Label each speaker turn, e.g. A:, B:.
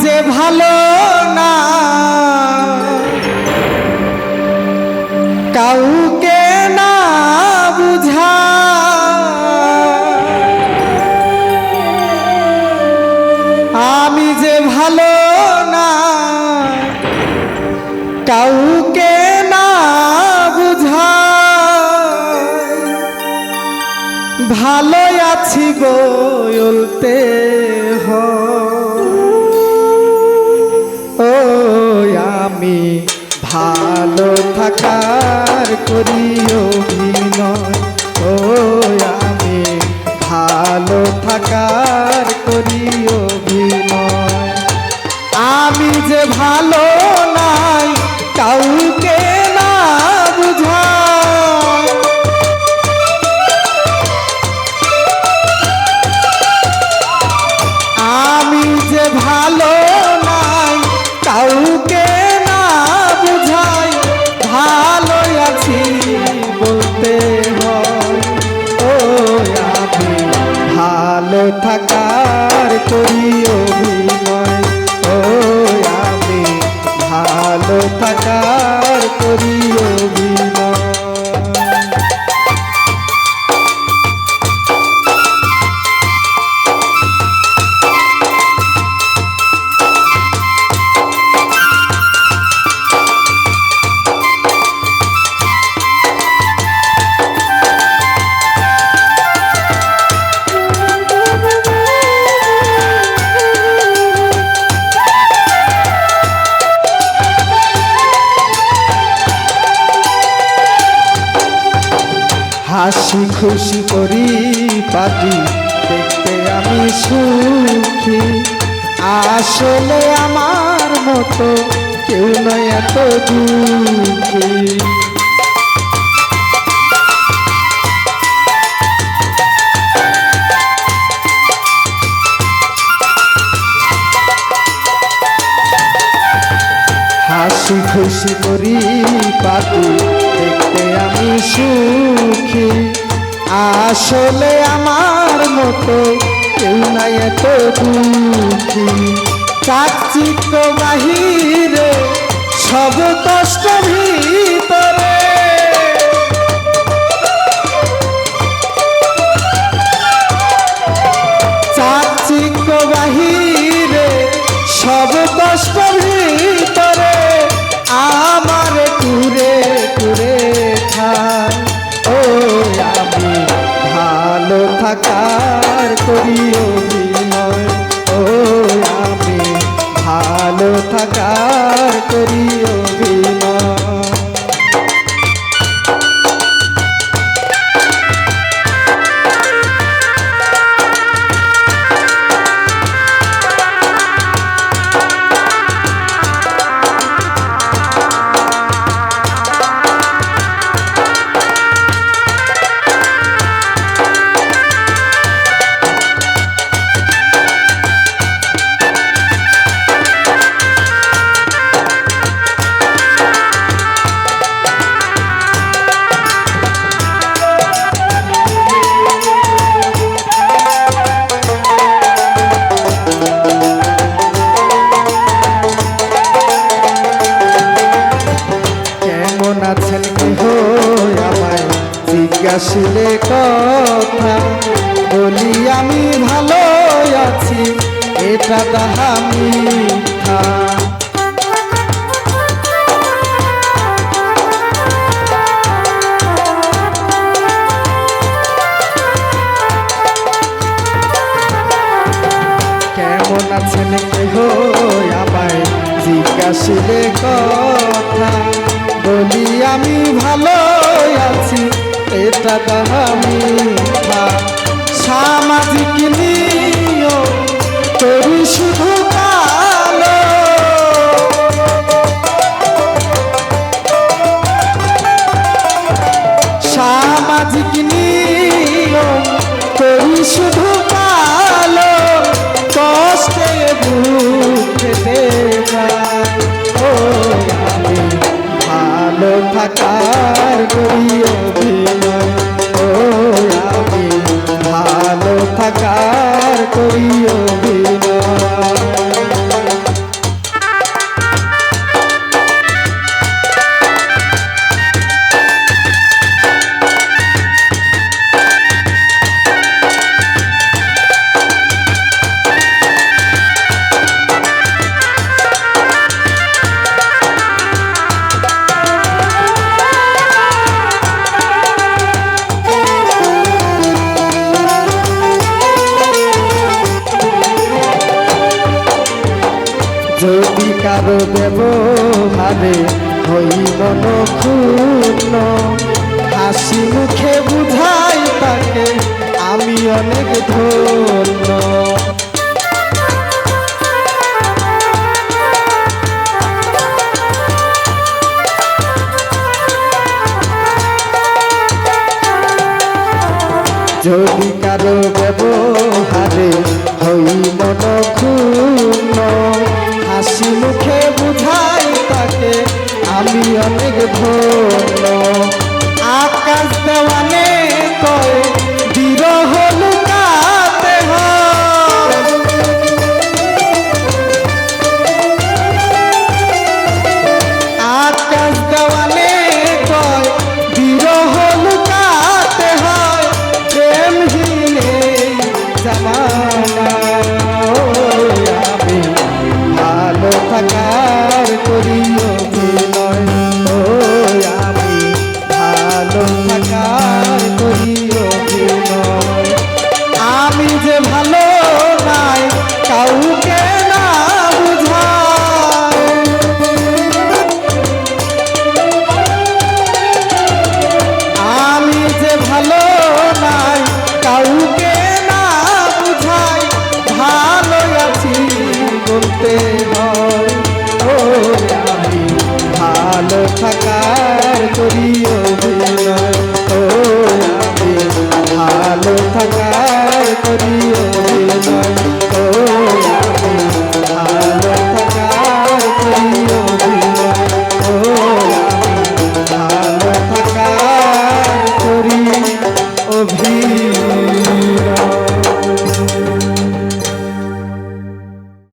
A: যে ভালো না। কাউকে না বুঝা। আমি যে ভালো না। কাউকে না বুঝা। ভালো আছি গোলতে ও ভালো থাকার করি অভিনয়। ও আমি ভালো থাকার করি অভিনয়। হাসি খুশি করি পাটি দেখতে আমি সুখী। আসলে আমার মতো কেউ নয় এত দুঃখী। হাসি খুশি করি পাটি দেখতে আমি সুখী। আসলে আমার মতো কেউ নাই এত দুঃখী। চাকচিক্য বাহিরে, সব কষ্ট ভিতরে। চাকচিক্য বাহিরে, সব কষ্ট ভিতরে। আমার কুরে ভালো থাকার জিজ্ঞাসিলে কথা বলি আমি ভালো আছি, এটা তাহা মিথ্যা। কেমন আছেন কেহ আমায় জিজ্ঞাসিলে কথা বলি আমি ভালো আছি এটা আমি সামাজিক নিয়ম করি শুধু কালো। সামাজিক নিয়ম করি শুধু কালো। কষ্টে বুঝতে ও ভালো থাকার যদি কারও দেব ভাবে হই মন ক্ষুণ্ণ। হাসি মুখে বুঝাই তাকে, আমি অনেক ধন্য। যদি কারও দেব ভাবে হই মন মুখে বুঝাই তাকে আমি অনেক ধন্য। আকাশ দেওয়ানে